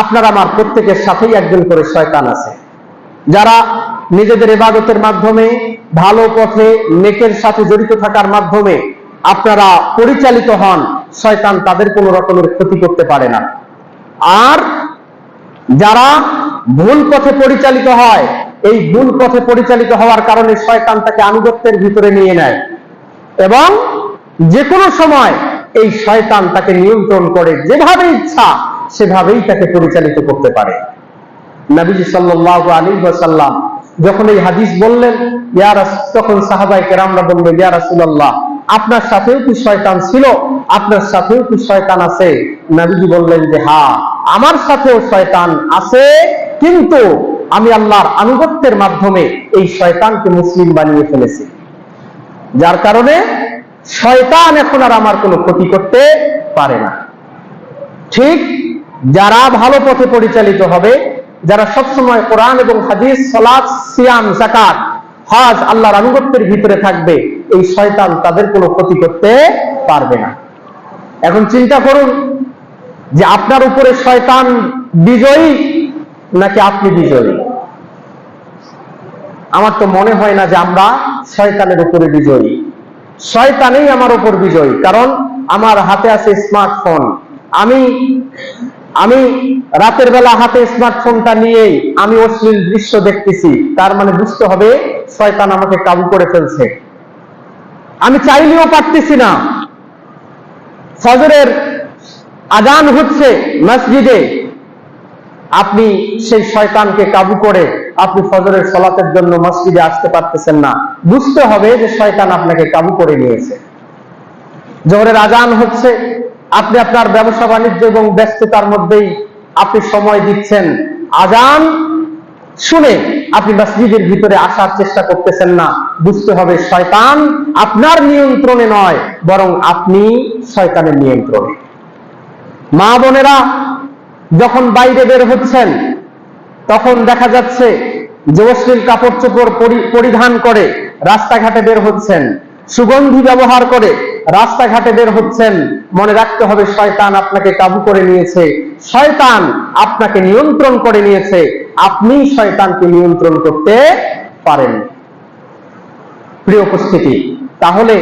আপনার আমার প্রত্যেকের সাথেই একজন করে শয়তান আছে। যারা নিজেদের ইবাদতের মাধ্যমে, ভালো পথে, নেকের সাথে জড়িত থাকার মাধ্যমে আপনারা পরিচালিত হন, শয়তান তাদের কোনো রকমের ক্ষতি করতে পারে না। আর যারা ভুল পথে পরিচালিত হয়, এই ভুল পথে পরিচালিত হওয়ার কারণে শয়তান তাকে আনুগত্যের ভিতরে নিয়ে নেয়। এবং যে কোনো সময় এই শয়তান তাকে নিয়ন্ত্রণ করে, যেভাবে ইচ্ছা সেভাবেই তাকে পরিচালিত করতে পারে। নবীজি সাল্লাল্লাহু আলাইহি ওয়াসাল্লাম যখন এই হাদিস বললেন, ইয়া রাস- তখন সাহাবাই কেরামরা বললেন, ইয়া রাসূলুল্লাহ, আপনার সাথেও কি শয়তান ছিল? আপনার সাথেও কি শয়তান আছে? নবীজি বললেন যে হ্যাঁ আমার সাথেও শয়তান আছে, কিন্তু আমি আল্লাহর আনুগত্যের মাধ্যমে এই শয়তানকে মুসলিম বানিয়ে ফেলেছি। যার কারণে শয়তান এখন আর আমার কোনো ক্ষতি করতে পারে না। ঠিক যারা ভালো পথে পরিচালিত হবে, যারা সবসময় কোরআন এবং হাদিস, সালাত, সিয়াম জাকাত হজ আল্লাহর আনুগত্যের ভিতরে থাকবে, এই শয়তান তাদের কোনো ক্ষতি করতে পারবে না। এখন চিন্তা করুন যে আপনার উপরে শয়তান বিজয়ী নাকি আপনি বিজয়ী? আমার তো মনে হয় না যে আমরা শয়তানের উপরে বিজয়ী। শয়তানেই আমার উপর বিজয়ী, কারণ আমার হাতে আছে স্মার্টফোন আমি আমি রাতের বেলা হাতে স্মার্টফোনটা নিয়েই আমি অশ্লীল দৃশ্য দেখতেছি, তার মানে বুঝতে হবে শয়তান আমাকে কাবু করে ফেলছে। আমি চাইলেও পারতেছি না। ফজরের আজান হচ্ছে মসজিদে। আপনি সেই শয়তানকে কাবু করে আপনি ফজরের সলাতের জন্য মসজিদে আসতে পারতেছেন না। বুঝতে হবে যে শয়তান আপনাকে কাবু করে নিয়েছে। জোহরের আজান হচ্ছে আপনি আপনার ব্যবসা বাণিজ্য এবং ব্যস্ততার মধ্যেই আপনি সময় দিচ্ছেন। আজান শুনে আপনি মসজিদের ভিতরে আসার চেষ্টা করতেছেন না। বুঝতে হবে শয়তান আপনার নিয়ন্ত্রণে নয়, বরং আপনি শয়তানের নিয়ন্ত্রণে। মা বোনেরা যখন বাইরে বের হচ্ছেন, তখন দেখা যাচ্ছে যে অশ্লীল কাপড় চোপড় পরি- পরিধান করে রাস্তাঘাটে বের হচ্ছেন, সুগন্ধি ব্যবহার করে রাস্তাঘাটে বের হচ্ছেন, মনে রাখতে হবে শয়তান আপনাকে কাবু করে নিয়েছে। শয়তান আপনাকে নিয়ন্ত্রণ করে নিয়েছে। আপনি শয়তানকে নিয়ন্ত্রণ করতে পারেন। প্রিয় উপস্থিতি, তাহলে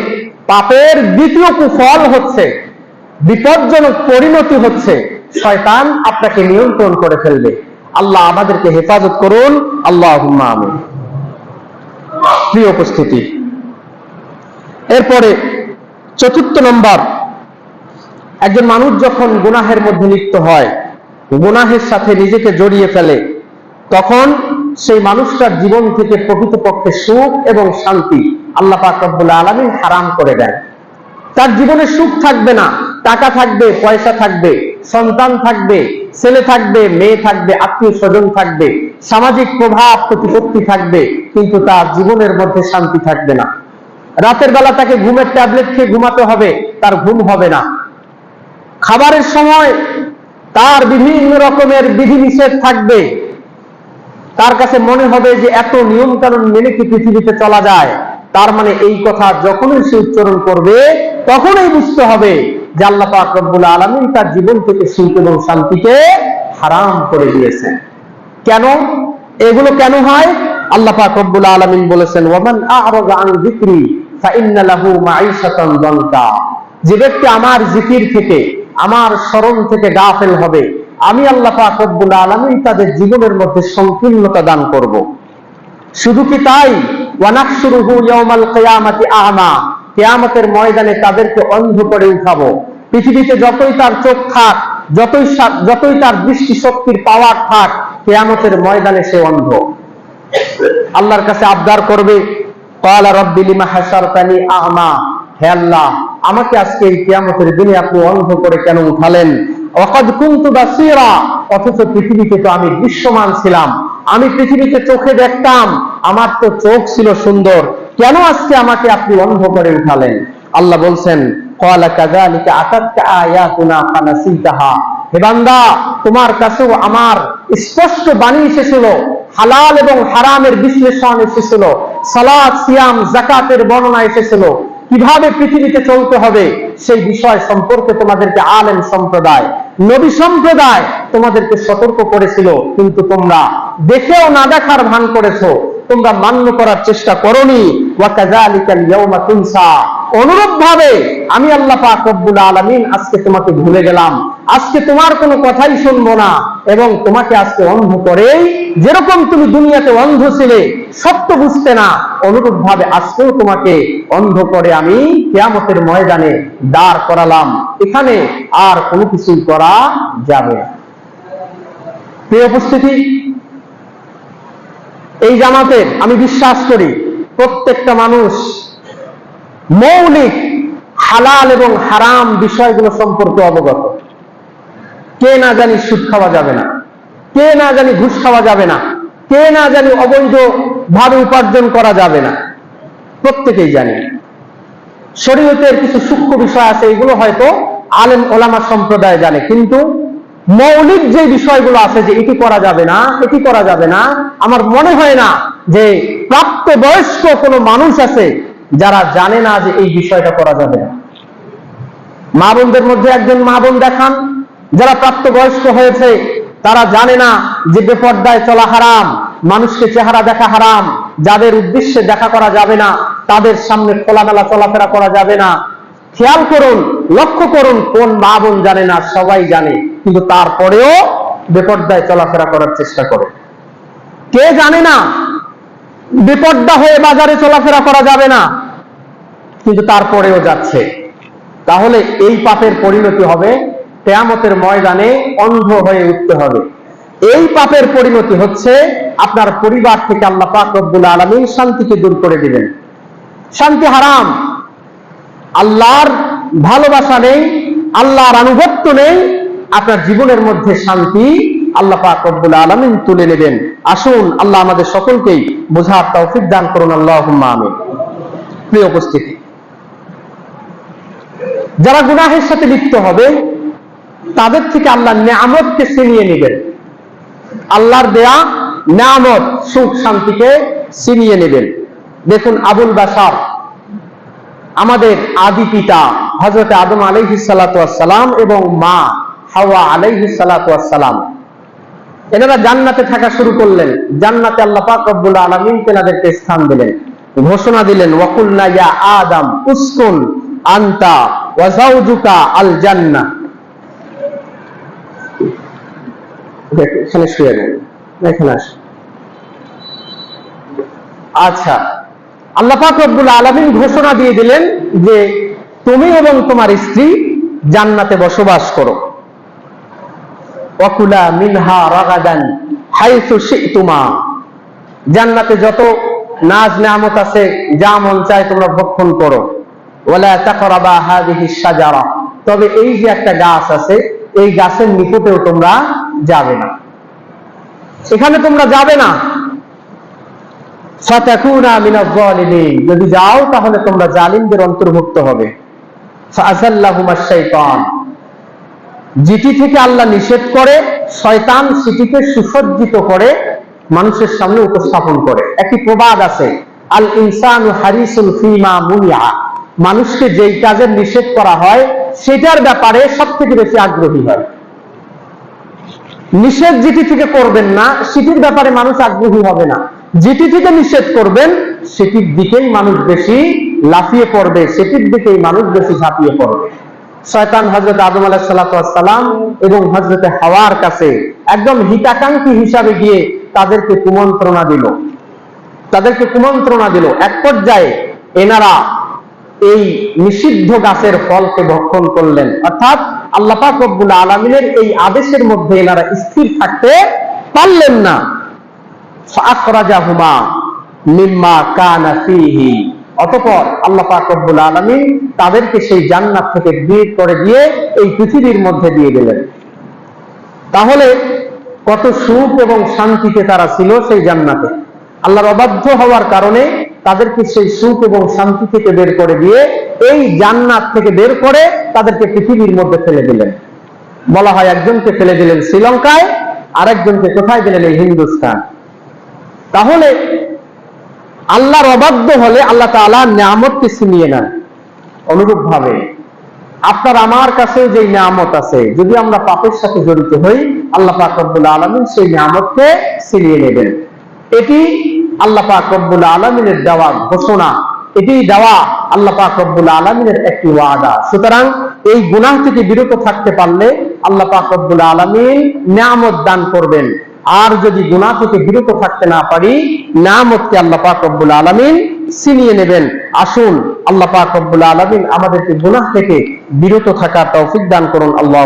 পাপের দ্বিতীয় কুফল হচ্ছে, বিপজ্জনক পরিণতি হচ্ছে, শয়তান আপনাকে নিয়ন্ত্রণ করে ফেলবে। আল্লাহ আমাদেরকে হেফাজত করুন। আল্লাহ আমি প্রিয় উপস্থিতি, এরপরে চতুর্থ নম্বর, একজন মানুষ যখন গুনাহের মধ্যে লিপ্ত হয়, গুনাহের সাথে নিজেকে জড়িয়ে ফেলে, তখন সেই মানুষটার জীবন থেকে প্রকৃতপক্ষে সুখ এবং শান্তি আল্লাহ পাক রব্বুল আলামিন হারাম করে দেন। তার জীবনে সুখ থাকবে না, টাকা থাকবে, পয়সা থাকবে, সন্তান থাকবে, ছেলে থাকবে, মেয়ে থাকবে আত্মীয় স্বজন থাকবে, সামাজিক প্রভাব, প্রতিপত্তি থাকবে, কিন্তু তার জীবনের মধ্যে শান্তি থাকবে না। রাতের বেলা তাকে ঘুমের ট্যাবলেট খেয়ে ঘুমাতে হবে, তার ঘুম হবে না। খাবারের সময় তার বিভিন্ন রকমের বিধিনিষেধ থাকবে। তার কাছে মনে হবে যে এত নিয়ম কানুন মেনে কি পৃথিবীতে চলা যায়। তার মানে এই কথা যখনই সে উচ্চারণ করবে, তখনই বুঝতে হবে যে আল্লাহ পাক আলামিন তার জীবন থেকে সুখ এবং শান্তিকে হারাম করে দিয়েছেন। কেন? এগুলো কেন হয়? আল্লাহ পাক আলামিন বলেছেন, ওয়ামান আ'রাযা আন যিকরি যে ব্যক্তি আমার জিকির থেকে, আমার স্মরণ থেকে গাফেল হবে, আমি আল্লাহ পাক রব্বুল আলামিন তাদের জীবনের মধ্যে সংকীর্ণতা দান করব। শুধু কি তাই? ময়দানে তাদেরকে অন্ধ করে উঠাবো। পৃথিবীতে যতই তার চোখ থাক, যতই যতই তার দৃষ্টি শক্তির পাওয়ার থাক, কিয়ামতের ময়দানে সে অন্ধ। আল্লাহর কাছে আবদার করবে আল্লাহ, আমাকে আজকে এই কিয়ামতের দিনে আপনি অন্ধ করে কেন উঠালেন? অথচ পৃথিবীতে তো আমি দৃশ্যমান ছিলাম। আমি পৃথিবীতে চোখে দেখতাম, আমার তো চোখ ছিল সুন্দর। কেন আজকে আমাকে আপনি অন্ধ করে উঠালেন? আল্লাহ বলছেন কলা কাজা আতাতকা হে বান্দা, তোমার কাছেও আমার স্পষ্ট বাণী এসেছিল। হালাল এবং হারামের বিশ্লেষণ এসেছিল। সালাদ সিয়াম জাকাতের বর্ণনা এসেছিল। কীভাবে পৃথিবীতে চলতে হবে সেই বিষয় সম্পর্কে তোমাদেরকে আলেম সম্প্রদায়, নবী সম্প্রদায় তোমাদেরকে সতর্ক করেছিল। কিন্তু তোমরা দেখেও না দেখার ভান করেছ। তোমরা মান্য করার চেষ্টা করনি। অনুরূপ ভাবে আমি আল্লাহ পাক রব্বুল আলামিন আজকে তোমাকে ভুলে গেলাম। আজকে তোমার কোনো কথাই শুনব না এবং তোমাকে আজকে অন্ধ করেই, যেরকম তুমি দুনিয়াতে অন্ধ ছিলে, সত্য বুঝতে না অনুরূপ ভাবে আজকেও তোমাকে অন্ধ করে আমি কেয়ামতের ময়দানে দাঁড় করালাম এখানে আর কোনো কিছুই করা যাবে। প্রিয় উপস্থিতি, এই জামাতের আমি বিশ্বাস করি, প্রত্যেকটা মানুষ মৌলিক, হালাল এবং হারাম বিষয়গুলো সম্পর্কে অবগত কে না জানি সুদ খাওয়া যাবে না। কে না জানি ঘুষ খাওয়া যাবে না। কে না জানি অবৈধ ভাবে উপার্জন করা যাবে না। প্রত্যেকেই জানি। শরীয়তের কিছু সূক্ষ্ম বিষয় আছে, এগুলো হয়তো আলেম ওলামা সম্প্রদায় জানে। কিন্তু মৌলিক যে বিষয়গুলো আছে যে এটি করা যাবে না, এটি করা যাবে না, আমার মনে হয় না যে প্রাপ্ত বয়স্ক কোনো মানুষ আছে যারা জানে না যে এই বিষয়টা করা যাবে না। মা বোনদের মধ্যে একজন মা বোন দেখান যারা প্রাপ্ত বয়স্ক হয়েছে, তারা জানে না যে বেপর্দায় চলা হারাম, মানুষকে চেহারা দেখা হারাম, যাদের উদ্দেশ্যে দেখা করা যাবে না, তাদের সামনে খোলামেলা চলাফেরা করা যাবে না। খেয়াল করুন, লক্ষ্য করুন, কোন মা বোন জানে না, সবাই জানে, কিন্তু তারপরেও বেপর্দায় চলাফেরা করার চেষ্টা করে। কে জানে না, বেপর্দা হয়ে বাজারে চলাফেরা করা যাবে না, কিন্তু তারপরেও যাচ্ছে। তাহলে এই পাপের পরিণতি হবে কেয়ামতের ময়দানে অন্ধ হয়ে উঠতে হবে। এই পাপের পরিণতি হচ্ছে আপনার পরিবার থেকে আল্লাহ পাক রব্বুল আলমিন শান্তিকে দূর করে দিবেন। শান্তি হারাম। আল্লাহর ভালোবাসা নেই, আল্লাহর আনুগত্য নেই, আপনার জীবনের মধ্যে শান্তি আল্লাহ পাক রব্বুল আলমিন তুলে নেবেন। আসুন, আল্লাহ আমাদের সকলকেই বোঝার তৌফিক দান করুন আল্লাহ আমিন। প্রিয় উপস্থিতি, যারা গুনাহের সাথে লিপ্ত হবে তাদের থেকে আল্লাহ নিয়ামতকে ছিনিয়ে নেবেন। আল্লাহর দেয়া নিয়ামত, সুখ শান্তিকে ছিনিয়ে নেবেন। দেখুন আবুল বাসার আমাদের আদি পিতা হজরত আদম আলাইহি সালাম এবং মা হাওয়া আলাইহি সালাম। এনারা জান্নাতে থাকা শুরু করলেন। জান্নাতে আল্লাহ পাক রব্বুল আলামিন তেনাদেরকে স্থান দিলেন। ঘোষণা দিলেন ওয়াকুল্না ইয়া আদম, উসকুন আন্তা ওয়া আল জান্নাহ এখানে শুয়ে গেল এখানে আস। আচ্ছা। আল্লাহ পাক রব্বুল আলামিন ঘোষণা দিয়ে দিলেন যে তুমি এবং তোমার স্ত্রী জান্নাতে বসবাস করো। ওয়াকুলা মিনহা রাগাদান হাইসু শি'তুমা। জান্নাতে যত নাজ নিয়ামত আছে, যা মন চায় তোমরা ভক্ষণ করো। ওয়ালা তাকরাবা হাদিহি শাজারা। তবে এই যে একটা গাছ আছে, এই গাছের নিকটেও তোমরা যাবে না। এখানে তোমরা যাবে না। যদি যাও, তাহলে তোমরা জালিমদের অন্তর্ভুক্ত হবে। যেটি থেকে আল্লাহ নিষেধ করে, শয়তান সেটিকে সুসজ্জিত করে, মানুষের সামনে উপস্থাপন করে। একটি প্রবাদ আছে, আল ইনসানু হারিসুল ফিমা মুনিয়া। মানুষকে যেই কাজের নিষেধ করা হয়, সেটার ব্যাপারে সব থেকে বেশি আগ্রহী হয়। নিষেধ যেটি থেকে করবেন না, সেটির ব্যাপারে মানুষ আগ্রহী হবে না। যেটি থেকে নিষেধ করবেন, সেটির দিকেই মানুষ বেশি লাফিয়ে পড়বে, সেটির দিকেই মানুষ বেশি ঝাঁপিয়ে পড়বে। শয়তান হজরত আদম আলাহ সালাম এবং হজরতে হাওয়ার কাছে একদম হিতাকাঙ্ক্ষী হিসাবে গিয়ে তাদেরকে কুমন্ত্রণা দিল। তাদেরকে কুমন্ত্রণা দিল। এক পর্যায়ে এনারা এই নিষিদ্ধ গাছের ফলকে ভক্ষণ করলেন। অর্থাৎ আল্লাহ পাক আলমিনের এই আদেশের মধ্যে এনারা স্থির থাকতে পারলেন না। কানা ফীহি। অতঃপর আল্লাহ পাক রব্বুল আলামিন তাদেরকে সেই জান্নাত থেকে বের করে দিয়ে এই পৃথিবীর মধ্যে দিয়ে দিলেন। তাহলে কত সুখ এবং শান্তিতে তারা ছিল সেই জান্নাতে। আল্লাহর অবাধ্য হওয়ার কারণে তাদেরকে সেই সুখ এবং শান্তি থেকে বের করে দিয়ে এই জান্নাত থেকে বের করে তাদেরকে পৃথিবীর মধ্যে ফেলে দিলেন। বলা হয় একজনকে ফেলে দিলেন শ্রীলঙ্কায়, আরেকজনকে কোথায় দিলেন এই হিন্দুস্তান? তাহলে আল্লাহর অবাধ্য হলে আল্লাহ তাআলা নিয়ামতকে ছিনিয়ে নেন অনুরূপ ভাবে আপনার আমার কাছে যে নিয়ামত আছে, যদি আমরা পাপের সাথে জড়িত হই, আল্লাহ পাক রব্বুল আলমিন সেই নিয়ামতকে ছিনিয়ে নেবেন। এটি আল্লাহ আলমিনের দেওয়া ঘোষণা। এটি দেওয়া আল্লাহ আলমিনের একটি ওয়াদা। সুতরাং এই থেকে বিরত থাকতে পারলে আল্লাহ আলমিন দান করবেন। আর যদি গুনাহ থেকে বিরত থাকতে না পারি, নিয়ামতকে আল্লাহ পাক রব্বুল আলমিন ছিনিয়ে নেবেন। আসুন আল্লাহ পাক রব্বুল আলমিন আমাদেরকে গুনাহ থেকে বিরত থাকার তৌফিক দান করুন। আল্লাহ